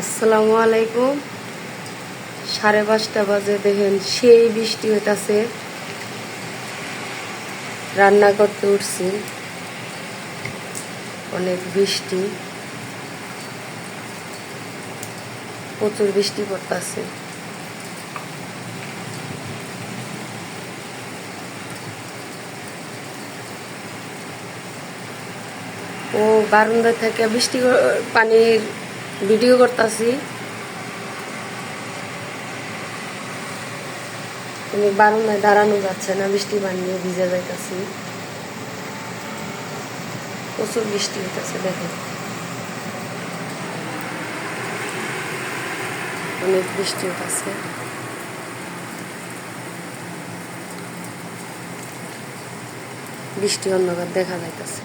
আসসালামু আলাইকুম। সাড়ে পাঁচটা বাজে, দেখেন সেই বৃষ্টি হইতাছে। রান্না করতে উঠছি। অনেক বৃষ্টি। প্রচুর বৃষ্টি পড়তাছে। ও বারান্দা থেকে বৃষ্টি, পানির ভিডিও করতেছি। তুমি বারান্দায় দাঁড়ানো যাচ্ছে না, বৃষ্টি পানি নিয়ে ভিজে যাইতাছি। প্রচুর বৃষ্টি হইতেছে দেখেন অনেক বৃষ্টি হইতেছে। বৃষ্টি অন্ধকার দেখা যাইতেছে।